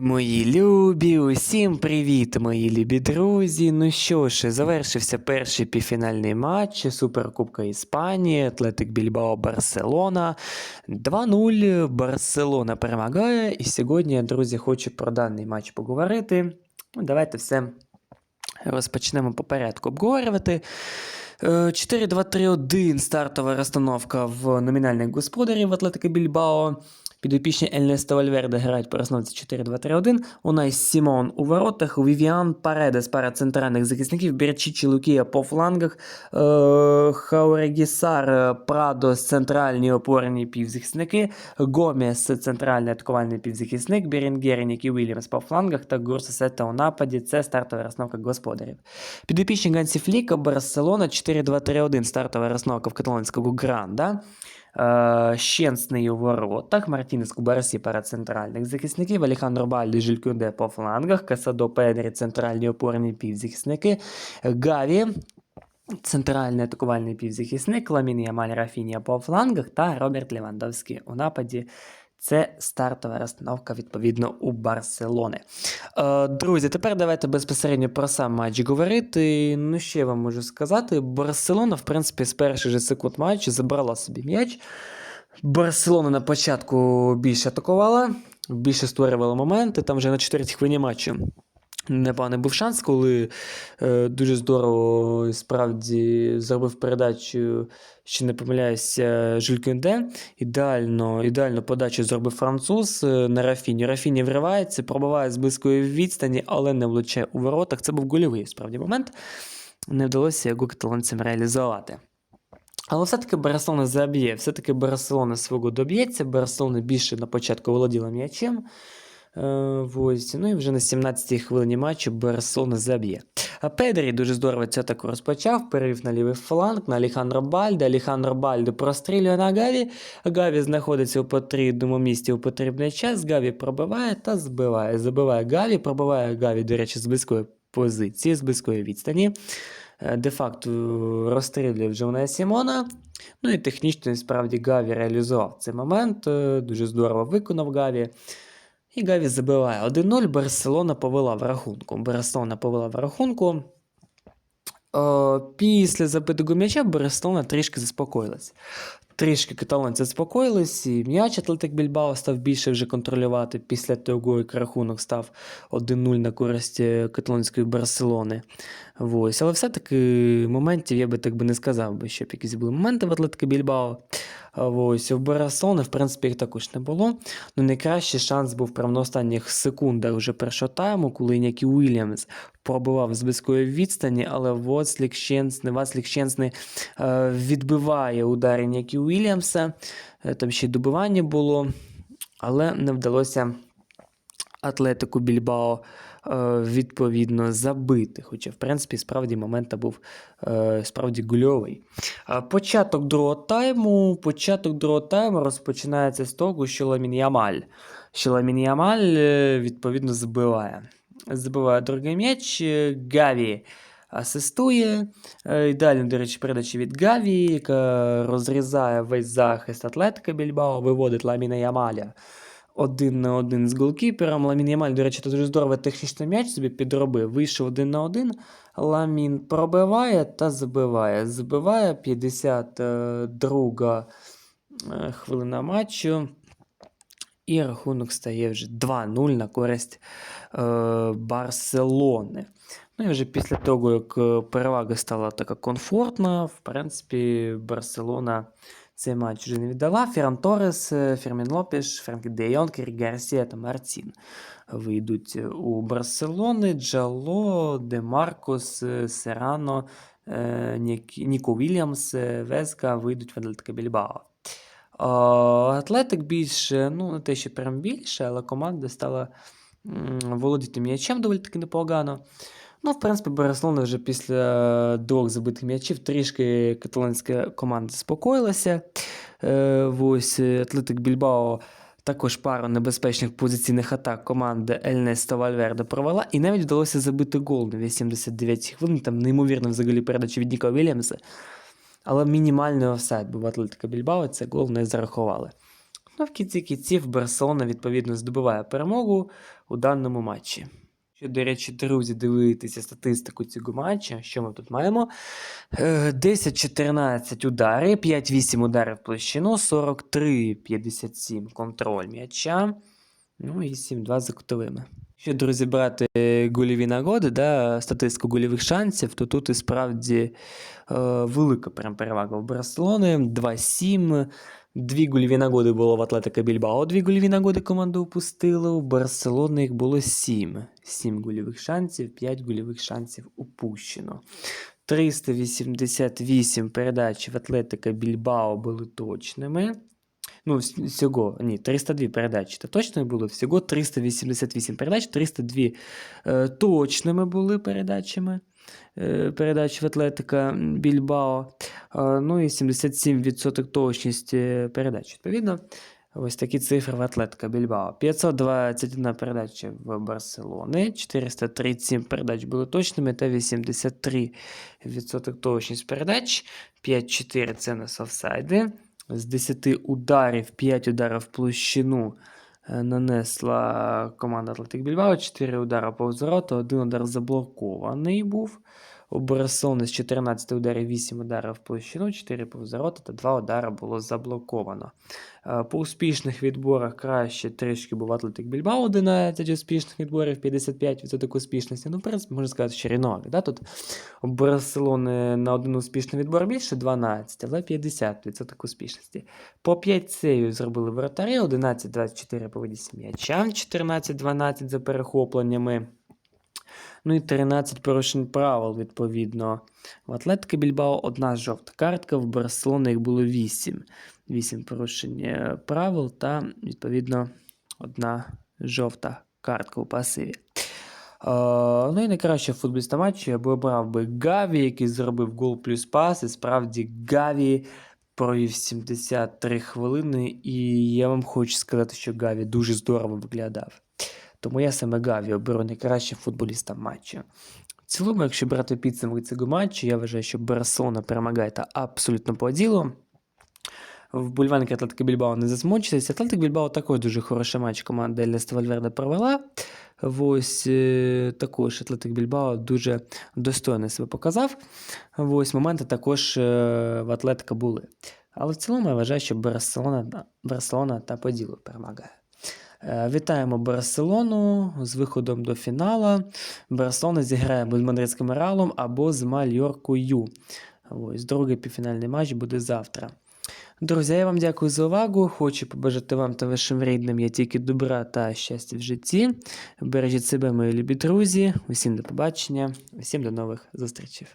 Мої любі, усім привіт, мої любі друзі. Ну що ж, завершився перший півфінальний матч Суперкубка Іспанії, Атлетик Більбао Барселона. 2-0 Барселона перемагає. І сьогодні, друзі, хочу про даний матч поговорити. Ну, давайте все розпочнемо по порядку обговорювати. Е, 4-2-3-1 стартова розстановка в номінальних господарів Атлетика Більбао. Підопічні Ельнесто Вальверде грають по розстановці 4-2-3-1. Унай Сімон у воротах, Вівіан Паредес, пара центральних захисників, Берчичі Лукія по флангах, е, Хаурегісар, е, Прадос, центральні опорні півзахисники, Гомес, центральний атакувальний півзахисник, Берінгер, Нікі Вільямс по флангах та Гурсесета у нападі. Це стартова розстановка господарів. Підопічні Гансі Фліка, Барселона 4-2-3-1, стартова розстановка в каталонського Гранда. Е, Щенсний у воротах, Мартінес Кубарсі пара центральних захисників, Алехандро Бальди, Жилькюнде по флангах, Касадо Педрі, центральні опорні півзахисники, Гаві, центральний атакувальний півзахисник, Ламін Ямаль Рафінія по флангах та Роберт Левандовський у нападі. Це стартова розстановка, відповідно, у Барселони. Е, друзі, тепер давайте безпосередньо про сам матч говорити. Ну, що я вам можу сказати? Барселона, в принципі, з перших же секунд матчу забрала собі м'яч. Барселона на початку більше атакувала, більше створювала моменти. Там вже на четвертій хвилині матчу непоганий був шанс, коли е, дуже здорово справді зробив передачу, що не помиляюся, Кюнде. Ідеально, ідеальну подачу зробив француз е, на Рафіні. Рафіні вривається, пробиває з близької відстані, але не влучає у воротах. Це був гольовий справді момент. Не вдалося його каталонцям реалізувати. Але все-таки Барселона заб'є, все-таки Барселона свого доб'ється. Барселона більше на початку володіла м'ячем. Е, ось. Ну і вже на 17-й хвилині матчу Барселона заб'є. А Педрі дуже здорово цю атаку розпочав, перевів на лівий фланг на Алехандро Бальде. Алехандро Бальде прострілює на Гаві. Гаві знаходиться у потрібному місці у потрібний час. Гаві пробиває та збиває. Забиває Гаві, пробиває Гаві, до речі, з близької позиції, з близької відстані. Е, Де-факто розстрілює Унай Сімона. Ну і технічно, справді, Гаві реалізував цей момент. е, Дуже здорово виконав Гаві. І Гаві забиває 1-0. Барселона повела в рахунку. Барселона повела в рахунку. Е, Після забитого м'яча Барселона трішки заспокоїлась. Трішки каталонці заспокоїлись, і м'яч Атлетик Більбао став більше вже контролювати після того, як рахунок став 1-0 на користь каталонської Барселони. Ось. Але все-таки моментів я би так би не сказав, би, щоб якісь були моменти в Атлетика Більбао. Ось, у Барселони, в принципі, їх також не було. Ну, найкращий шанс був прямо на останніх секундах вже першого тайму, коли Інякі Уільямс пробивав з близької відстані, але Вослік Щенсний, е, відбиває удар Інякі Уільямса. Е, Там ще й добивання було, але не вдалося Атлетику Більбао відповідно забити. Хоча, в принципі, справді момент був е, справді гульовий. Початок другого тайму. Початок другого тайму розпочинається з того, що Ламін Ямаль. Що Ламін Ямаль е, відповідно збиває. Збиває другий м'яч. е, Гаві асистує. Е, Ідеально, до речі, передача від Гаві, яка розрізає весь захист Атлетика Більбао, виводить Ламіна Ямаля один на один з голкіпером. Ламін Ямаль, до речі, тут дуже здорово технічний м'яч собі підробив. Вийшов один на один. Ламін пробиває та забиває. Забиває 52 е, хвилина матчу. І рахунок стає вже 2-0 на користь е, Барселони. Ну і вже після того, як е, перевага стала така комфортна, в принципі, Барселона цей матч вже не віддала. Ферран Торес, е, Фермін Лопеш, Френк Де Йонг, Гарсія та Мартін вийдуть у Барселони. Джало, Де Маркос, е, Серано, е, Ніко Вільямс, е, Веска вийдуть в Атлетика Більбао. Атлетик більше, ну, не те, що прям більше, але команда стала володіти м'ячем доволі таки непогано. Ну, в принципі, Барселона вже після двох забитих м'ячів трішки каталонська команда заспокоїлася. Е, ось е, Атлетик Більбао також пару небезпечних позиційних атак команди Ельнесто Вальверде провела, і навіть вдалося забити гол на 89 хвилин. Там неймовірно взагалі передача від Ніка Вільямса. Але мінімальний офсайд був Атлетика Більбао, це гол не зарахували. Ну, в кінці кінців Барселона, відповідно, здобуває перемогу у даному матчі. Що, до речі, друзі, дивитися статистику цього матча, що ми тут маємо? Е, 10-14 удари, 5-8 ударів площину, 43-57 контроль м'яча, ну і 7-2 за кутовими. Якщо, друзі, брати е, гольові нагоди, да, статистику гольових шансів, то тут і справді е, велика прям перевага в Барселони. 2-7. Дві гольові нагоди було в Атлетика Більбао, дві гольові нагоди команда упустила. У Барселони їх було 7. 7 гольових шансів, 5 гольових шансів упущено. 388 передач в Атлетика Більбао були точними. Ну, всього, ні, 302 передачі. Та точно було всього 388 передач, 302 е, точними були передачами. Е, передач в Атлетика Більбао. Е, ну і 77% точність передач. Відповідно, ось такі цифри в Атлетика Більбао. 521 передача в Барселони, 437 передач були точними та 83% точність передач. 5-4 це на офсайди. З 10 ударів, 5 ударів в площину нанесла команда Атлетик Більбао, 4 удари повз ворота, один удар заблокований був. У Барселони з 14 ударів 8 ударів в площину, 4 повз ворота та 2 удари було заблоковано. Е, По успішних відборах краще трішки був Атлетик Більбао, 11 успішних відборів, 55% успішності. Ну, в принципі, можна сказати, що рівнові. Да? Тут у Барселони на один успішний відбор більше 12, але 50% успішності. По 5 сейвів зробили воротарі, 11-24 по видісі м'яча, 14-12 за перехопленнями. Ну і 13 порушень правил, відповідно. В Атлетика Більбао одна жовта картка, в Барселоні їх було 8. 8 порушень е, правил та, відповідно, одна жовта картка у пасиві. Е, ну і найкраще футболіста матчу я би обрав би Гаві, який зробив гол плюс пас. І справді Гаві провів 73 хвилини, і я вам хочу сказати, що Гаві дуже здорово виглядав. Тому я саме Гаві оберу найкращим футболістом матчу. В цілому, якщо брати підсумки цього матчу, я вважаю, що Барселона перемагає та абсолютно по ділу. Вболівальники Атлетики Більбао не засмучилися. Атлетик Більбао також дуже хороший матч команда Еліста Вальверде провела. Ось е, також Атлетик Більбао дуже достойно себе показав. Ось моменти також е, в Атлетика були. Але в цілому я вважаю, що Барселона, Барселона та по ділу перемагає. Е, Вітаємо Барселону з виходом до фіналу. Барселона зіграє або з Мадридським Реалом або з Мальоркою. Ось другий півфінальний матч буде завтра. Друзі, я вам дякую за увагу. Хочу побажати вам та вашим рідним я тільки добра та щастя в житті. Бережіть себе, мої любі друзі. Усім до побачення, усім до нових зустрічей.